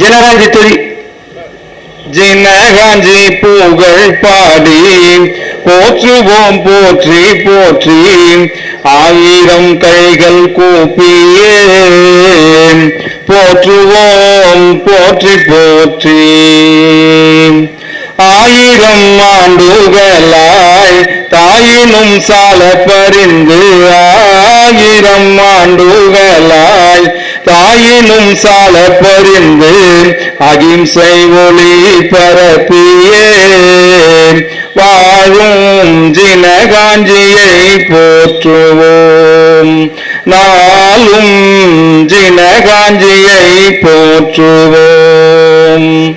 ஜனகாஞ்சி தொழி ஜினகாஞ்சி புகழ் பாடி போற்றுவோம் போற்றி போற்றி ஆயிரம் கைகள் கூப்பியே போற்றுவோம் போற்றி போற்றி. ஆயிரம் ஆண்டுகளாய் தாயினும் சால பறிந்து ஆயிரம் ஆண்டுகளாய் தாயினும் சால பரிந்து அகிம்சை ஒளி பரப்பியே வாழும் ஜினகாஞ்சியை போற்றுவோம். நாளும் ஜினகாஞ்சியை போற்றுவோம்.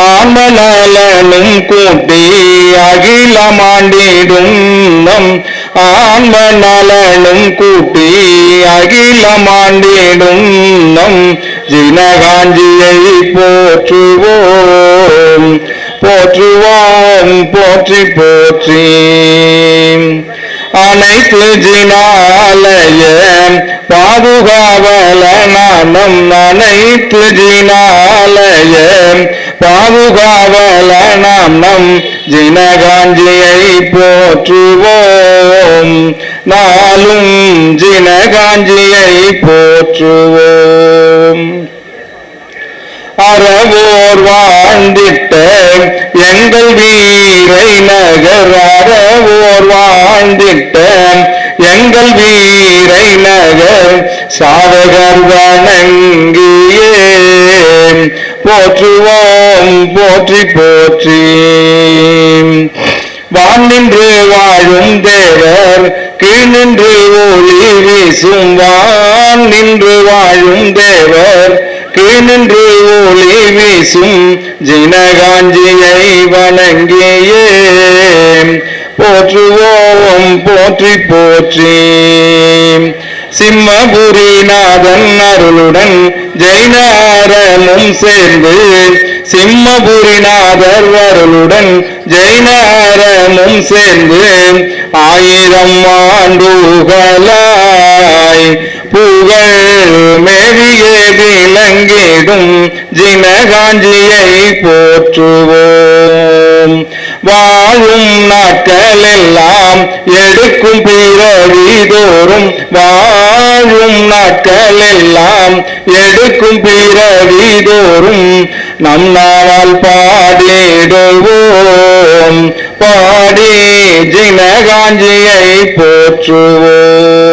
ஆன்மநலனும் கூட்டி அகிலமாண்டிடும் நம் ஆன்ம நலனும் கூட்டி அகிலமாண்டிடும் நம் ஜினகாஞ்சியை போற்றுவோம். போற்றுவோம் போற்றி போற்றி. அனைத்து ஜினாலய பாதுகாவல அனைத்து ஜினாலய பாதுகாவலனாம் நம் ஜினகாஞ்சியை போற்றுவோம். நாளும் ஜினகாஞ்சியை போற்றுவோம். அறவோர் வாழ்ந்திட்ட எங்கள் வீரை நகர் அறவோர் வாழ்ந்திட்ட எங்கள் வீரை நகர் சாவகர் வணங்கியே. போற்றுவோம் போற்றி போற்றி. வான் நின்று வாழும் தேவர் கீழ் நின்று ஒளி வீசும் வான் நின்று வாழும் தேவர். கீழ் நின்று ஒளி வீசும் ஜினகாஞ்சியை வணங்கியே. போற்றுவோம் போற்றி போற்றி. சிம்மபுரிநாதன் அருளுடன் ஜெயினாரமும் சேர்ந்து சிம்மபுரிநாதர் அருளுடன் ஜெயினாரமும் சேர்ந்து ஆயிரம் ஆண்டுகளாய் புகழ் மேவியே விளங்கிடும் ஜினகாஞ்சியை போற்றுவோம். வாழும் நாட்கள் எல்லாம் எடுக்கும் பிறவி தோறும் வாழும் நாட்கள் எல்லாம் எடுக்கும் பிறவி தோறும் நம் நாவால் பாடிடுவோம். பாடி ஜின காஞ்சியை போற்றுவோம்.